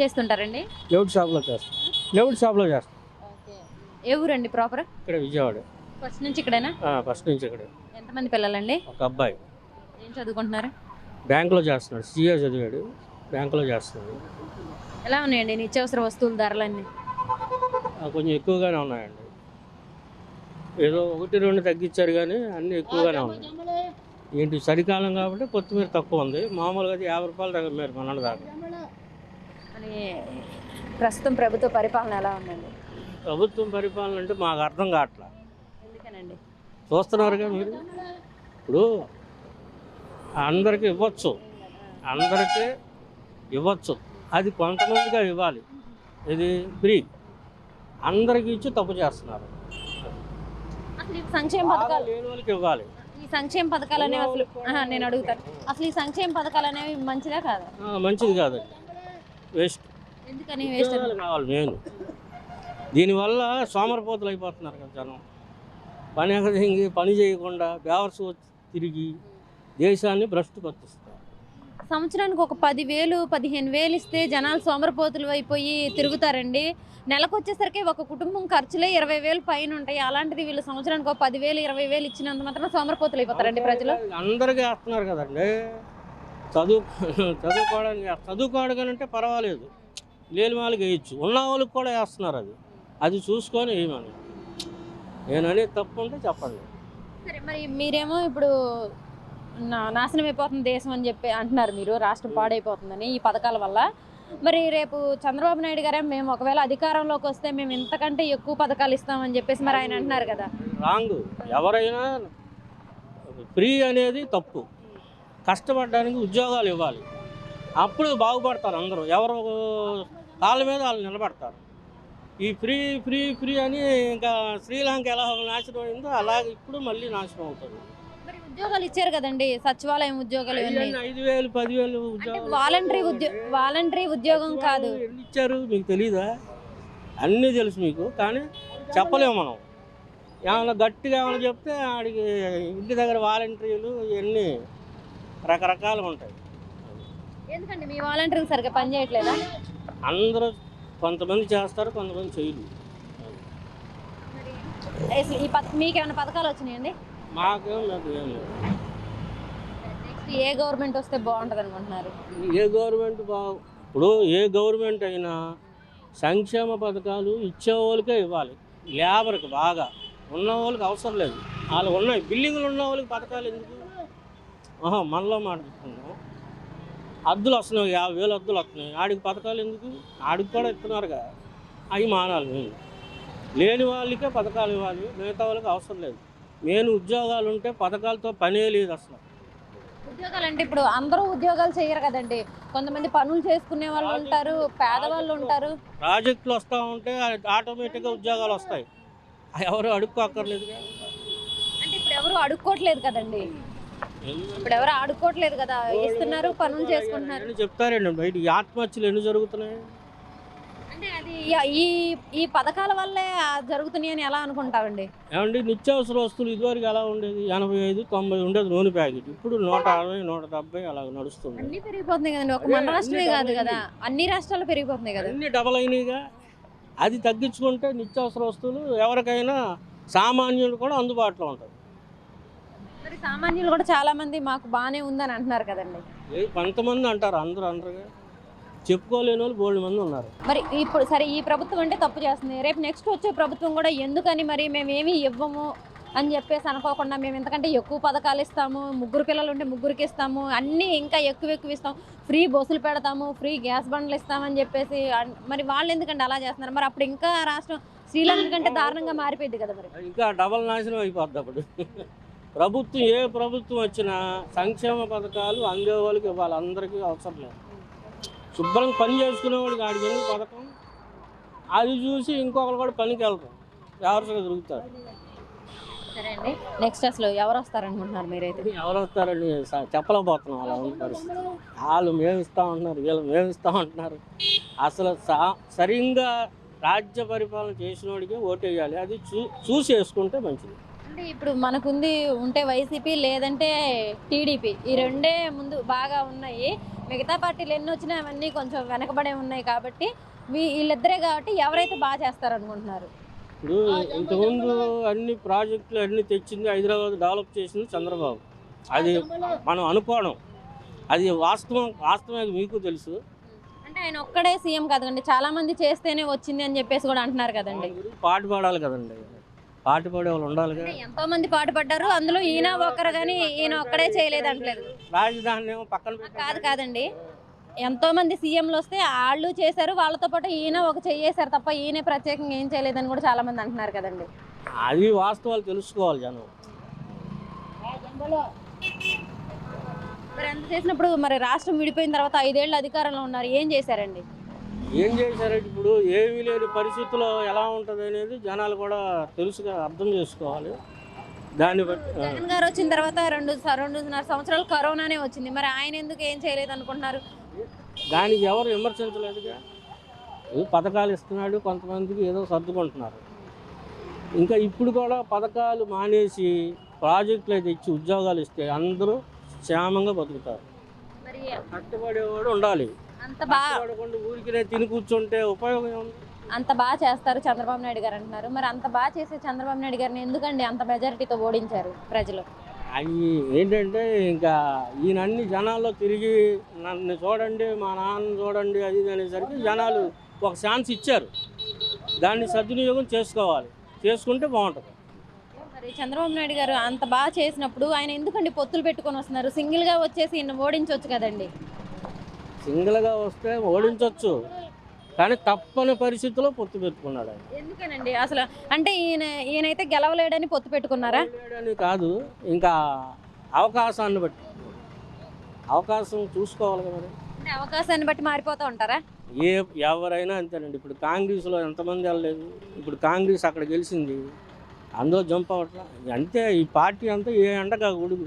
చేస్తుంటారండి? లెవుడ్ షాప్లో చేస్తాం. లెవుడ్ షాప్లో చేస్తాం. ఏ ఊరండి ప్రాపర్? ఇక్కడ విజయవాడ. ఫస్ట్ నుంచి ఇక్కడేనా? ఫస్ట్ నుంచి ఇక్కడ. ఎంతమంది పిల్లలండి? ఒక అబ్బాయి. ఏం చదువుకుంటున్నారు? బ్యాంకులో చేస్తున్నాడు. సీఏ చదివాడు. బ్యాంకులో చేస్తున్నాడు. ఎలా ఉన్నాయండి నిత్యావసర వస్తువుల ధరలన్నీ? కొంచెం ఎక్కువగానే ఉన్నాయండి. ఏదో ఒకటి రెండు తగ్గించారు కానీ అన్నీ ఎక్కువగానే ఉన్నాయి. ఏంటి చలికాలం కాబట్టి కొత్తిమీర తక్కువ ఉంది. మామూలుగా అయితే యాభై రూపాయలు దగ్గర మీరు మన దాకా. ప్రస్తుతం ప్రభుత్వ పరిపాలన ఎలా ఉందండి? ప్రభుత్వం పరిపాలన అంటే మాకు అర్థం కావట్లా. ఎందుకనండి? చూస్తున్నారుగా మీరు? ఇప్పుడు అందరికీ ఇవ్వచ్చు. అందరికీ ఇవ్వచ్చు. అది కొంతమందిగా ఇవ్వాలి. ఇది ఫ్రీ. అందరికీ ఇచ్చి తప్పు చేస్తున్నారు. అసలు ఈ సంక్షేమ పథకాలు లేని వాళ్ళకి ఇవ్వాలి. ఈ సంక్షేమ పథకాలు అనేవి అసలు నేను అడుగుతాను. అసలు ఈ సంక్షేమ పథకాలు అనేవి మంచిదా కాదా? మంచిది కాదు వేస్ట్. ఎందుకని వేస్ట్ ఉద్యోగాలు కావాలి మెయిన్. దీనివల్ల సోమరపోతులు అయిపోతున్నారు కదా జనం. పని ఎగదింగి పని చేయకుండా బేవర్స్ తిరిగి దేశాన్ని భ్రష్టు పట్టిస్తారు సంవత్సరానికి ఒక పదివేలు పదిహేను వేలు ఇస్తే జనాలు సోమరపోతులు అయిపోయి తిరుగుతారండి. నెలకు వచ్చేసరికి ఒక కుటుంబం ఖర్చులే ఇరవై వేలు పైన ఉంటాయి. అలాంటిది వీళ్ళు సంవత్సరానికి ఒక పదివేలు ఇరవై వేలు ఇచ్చినంత మాత్రం సోమరపోతులు అయిపోతారండి ప్రజలు. అందరికీ వేస్తున్నారు కదండి. చదువు చదువుకోవడానికి చదువుకోవడానికంటే పర్వాలేదు. లేని వాళ్ళకి వేయచ్చు. ఉన్న వాళ్ళకి కూడా వేస్తున్నారు అది. అది చూసుకొని వేయమని నేను అనేది తప్పు ఉంటే చెప్పండి సరే మరి మీరేమో ఇప్పుడు నా- నాశనం అయిపోతుంది దేశం అని చెప్పి అంటున్నారు మీరు. రాష్ట్రం పాడైపోతుందని ఈ పథకాల వల్ల. మరి రేపు చంద్రబాబు నాయుడు గారే మేము ఒకవేళ అధికారంలోకి వస్తే మేము ఇంతకంటే ఎక్కువ పథకాలు ఇస్తామని చెప్పేసి మరి ఆయన అంటున్నారు కదా. రాంగ్. ఎవరైనా ఫ్రీ అనేది తప్పు. కష్టపడడానికి ఉద్యోగాలు ఇవ్వాలి. అప్పుడు బాగుపడతారు అందరూ. ఎవరు కాళ్ళ మీద వాళ్ళు నిలబడతారు. ఈ ఫ్రీ ఫ్రీ ఫ్రీ అని ఇంకా శ్రీలంక ఎలా నాశనం అయిందో అలాగే ఇప్పుడు మళ్ళీ నాశనం అవుతుంది. ఉద్యోగాలు ఇచ్చారు కదండి. సచివాలయం ఉద్యోగాలు ఐదు- వేలు పదివేలు వాలంటరీ ఉద్యో వాలంటరీ ఉద్యోగం కాదు. ఎన్ని ఇచ్చారు మీకు తెలీదా? అన్నీ తెలుసు మీకు కానీ చెప్పలేము మనం. ఏమైనా గట్టిగా ఏమైనా చెప్తే ఆడికి ఇంటి దగ్గర వాలంటీర్లు ఇవన్నీ రకరకాలు ఉంటాయి. ఎందుకండి? మీ వాలంటీర్లు సరిగ్గా పనిచేయట్లేదా అందరూ కొంతమంది చేస్తారు కొంతమంది చేయరు. అసలు ఈ పథ మీకు ఏమైనా పథకాలు వచ్చినాయండి మాకేం లేదు ఏం లేదు. నెక్స్ట్ ఏ గవర్నమెంట్ వస్తే బాగుంటుంది అనుకుంటున్నారు? ఏ గవర్నమెంట్ బాగు ఇప్పుడు ఏ గవర్నమెంట్ అయినా సంక్షేమ పథకాలు ఇచ్చే వాళ్ళకే ఇవ్వాలి. లేబర్కి బాగా. ఉన్న వాళ్ళకి అవసరం లేదు. వాళ్ళు ఉన్నాయి. బిల్డింగ్లు ఉన్న వాళ్ళకి పథకాలు ఎందుకు? మనలో మాట్లాడుతున్నాం అద్దులు వస్తున్నాయి యాభై వేలు అద్దులు వస్తున్నాయి. ఆడికి పథకాలు ఎందుకు? ఆడికి కూడా ఇస్తున్నారుగా. అవి మానాలి మేము లేని వాళ్ళకే పథకాలు ఇవ్వాలి. మిగతా వాళ్ళకి అవసరం లేదు. నేను ఉద్యోగాలు ఉంటే పథకాలతో పనే లేదు అసలు. ఉద్యోగాలు అంటే ఇప్పుడు అందరూ ఉద్యోగాలు చేయరు కదండి. కొంతమంది పనులు చేసుకునే వాళ్ళు ఉంటారు పేదవాళ్ళు ఉంటారు. ప్రాజెక్టులు వస్తూ ఉంటే ఆటోమేటిక్గా ఉద్యోగాలు వస్తాయి. ఎవరు అడుక్కోక్కర్లేదుగా. అంటే ఇప్పుడు ఎవరు అడుక్కోవట్లేదు కదండి. ఇప్పుడు ఎవరు ఆడుకోవట్లేదు కదా ఇస్తున్నారు పనులు చేసుకుంటున్నారు. చెప్తారండి బయట ఆత్మహత్యలు ఎన్ని జరుగుతున్నాయి? అంటే అది ఈ ఈ పథకాల వల్లే ఆ జరుగుతున్నాయి అని ఎలా అనుకుంటామండి ఏమండి నిత్యావసర వస్తువులు ఇదివరకు ఎలా ఉండేది? ఎనభై ఐదు తొంభై ఉండేది నూనె ప్యాకెట్. ఇప్పుడు నూట అరవై నూట డెబ్బై అలా నడుస్తుంది. అన్ని పెరిగిపోతున్నాయి కదండి ఒక మన రాష్ట్రమే కాదు కదా అన్ని రాష్ట్రాలు పెరిగిపోతున్నాయి కదా. అన్ని డబల్ అయినాయిగా. అది తగ్గించుకుంటే నిత్యావసర వస్తువులు ఎవరికైనా సామాన్యులు కూడా అందుబాటులో ఉంటుంది మరి సామాన్యులు కూడా చాలా మంది మాకు బాగానే ఉందని అంటున్నారు కదండి. ఏ కొంతమంది అంటారు అందరూ అందరుగా చెప్పుకోలేని వాళ్ళు బోల్డ్ మంది ఉన్నారు. మరి ఇప్పుడు సరే ఈ ప్రభుత్వం అంటే తప్పు చేస్తుంది. రేపు నెక్స్ట్ వచ్చే ప్రభుత్వం కూడా ఎందుకని మరి మేము ఏమీ ఇవ్వము అని చెప్పేసి అనుకోకుండా మేము ఎంతకంటే ఎక్కువ పథకాలు ఇస్తాము ముగ్గురు పిల్లలు ఉంటే ముగ్గురికి ఇస్తాము అన్నీ ఇంకా ఎక్కువ ఎక్కువ ఇస్తాం. ఫ్రీ బస్సులు పెడతాము ఫ్రీ గ్యాస్ బండ్లు ఇస్తామని చెప్పేసి మరి వాళ్ళు ఎందుకంటే అలా చేస్తున్నారు? మరి అప్పుడు ఇంకా రాష్ట్రం శ్రీలంక కంటే దారుణంగా మారిపోయింది కదా మరి. ఇంకా డబల్ నాశనం అయిపోద్ది అప్పుడు. ప్రభుత్వం ఏ ప్రభుత్వం వచ్చినా సంక్షేమ పథకాలు అందే వాళ్ళకి ఇవ్వాలి. అందరికీ అవసరం లేదు. శుభ్రం పని చేసుకునేవాడికి ఆడికి ఎందుకు పథకం అది చూసి ఇంకొకరు కూడా పనికి వెళ్తారు. ఎవరిగా దొరుకుతారు నెక్స్ట్ అసలు ఎవరు వస్తారనుకుంటున్నారు మీరైతే? ఎవరు వస్తారని చెప్పలేకపోతున్నాం అలా ఉంది పరిస్థితి. వాళ్ళు మేము ఇస్తామంటున్నారు వీళ్ళు మేము ఇస్తామంటున్నారు అసలు సా సరిగ్గా రాజ్య పరిపాలన చేసినోడికి ఓటేయాలి. అది చూ చూసి వేసుకుంటే మంచిది. అంటే ఇప్పుడు మనకుంది ఉంటే వైసీపీ లేదంటే టీడీపీ. ఈ రెండే ముందు బాగా ఉన్నాయి. మిగతా పార్టీలు ఎన్ని వచ్చినా అవన్నీ కొంచెం వెనకబడే ఉన్నాయి కాబట్టి వీ- వీళ్ళిద్దరే కాబట్టి ఎవరైతే బాగా చేస్తారు అనుకుంటున్నారు ఇప్పుడు ఇంతకుముందు అన్ని ప్రాజెక్టులు అన్ని తెచ్చింది హైదరాబాద్ డెవలప్ చేసింది చంద్రబాబు. అది మనం అనుకోవడం. అది వాస్తవం వాస్తవమే మీకు తెలుసు. అంటే ఆయన ఒక్కడే సీఎం కదండి. చాలా మంది చేస్తేనే వచ్చింది అని చెప్పేసి కూడా అంటున్నారు కదండి. దాని గురించి పాటు పాడాలి కదండి. పాటు పాడే వాళ్ళు ఉండాలిగా. అంటే ఎంతో మంది పాటుపడ్డారు అందులో ఈయన ఒక్కరు కానీ ఈయన ఒక్కడే చేయలేదు అంటలేదు. రాజధాని పక్కన కాదు కాదండి. ఎంతో మంది సీఎంలు వస్తే వాళ్ళు చేశారు వాళ్ళతో పాటు ఈయన ఒక చెయ్యేశారు తప్ప ఈయన ప్రత్యేకంగా ఏం చేయలేదని కూడా చాలా మంది అంటున్నారు కదండి. అది వాస్తవాలు తెలుసుకోవాలి జనం. మరి ఎంత చేసినప్పుడు మరి రాష్ట్రం విడిపోయిన తర్వాత ఐదేళ్ళు అధికారంలో ఉన్నారు ఏం చేశారండి? ఏం చేశారంటే ఇప్పుడు ఏమీ లేని పరిస్థితుల్లో ఎలా ఉంటుంది అనేది జనాలు కూడా తెలుసుగా అర్థం చేసుకోవాలి. దాన్ని బట్టి. జగన్ గారు వచ్చిన తర్వాత రెండు రెండున్నర సంవత్సరాలు కరోనానే వచ్చింది. మరి ఆయన ఎందుకు ఏం చేయలేదు అనుకుంటున్నారు? దానికి ఎవరు విమర్శించలేదుగా. ఏదో పథకాలు ఇస్తున్నాడు కొంతమందికి ఏదో సర్దుకుంటున్నారు. ఇంకా ఇప్పుడు కూడా పథకాలు మానేసి ప్రాజెక్టులు తెచ్చి ఉద్యోగాలు ఇస్తే అందరూ క్షేమంగా బతుకుతారు. కష్టపడేవాడు ఉండాలి. అంత బాగా ఊరికినే తిని కూర్చుంటే ఉపయోగం అంత బాగా చేస్తారు చంద్రబాబు నాయుడు గారు అంటున్నారు. మరి అంత బాగా చేసే చంద్రబాబు నాయుడు గారిని ఎందుకండి అంత మెజారిటీతో ఓడించారు ప్రజలు? అవి ఏంటంటే ఇంకా ఈయన అన్ని జనాల్లో తిరిగి నన్ను చూడండి మా నాన్న చూడండి అది అనేసరికి జనాలు ఒక ఛాన్స్ ఇచ్చారు. దాన్ని సద్వినియోగం చేసుకోవాలి. చేసుకుంటే బాగుంటుంది. మరి చంద్రబాబు నాయుడు గారు అంత బాగా చేసినప్పుడు ఆయన ఎందుకండి పొత్తులు పెట్టుకొని వస్తున్నారు? సింగిల్గా వచ్చేసి ఈయన ఓడించవచ్చు కదండి. సింగిల్గా వస్తే ఓడించవచ్చు కానీ తప్పని పరిస్థితిలో పొత్తు పెట్టుకున్నాడు ఆయన. ఎందుకనండి? అసలు అంటే ఈయన ఈయనైతే గెలవలేడని పొత్తు పెట్టుకున్నారా? లేడని కాదు. ఇంకా అవకాశాన్ని బట్టి. అవకాశం చూసుకోవాలి కదా మరి. అంటే అవకాశాన్ని బట్టి మారిపోతూ ఉంటారా? ఏ ఎవరైనా అంతేనండి. ఇప్పుడు కాంగ్రెస్లో ఎంతమంది వెళ్ళలేదు. ఇప్పుడు కాంగ్రెస్ అక్కడ గెలిచింది. అందులో జంప్ అవ్వట్లా? అంతే. ఈ పార్టీ అంతా ఏ ఎండగా ఉడుగు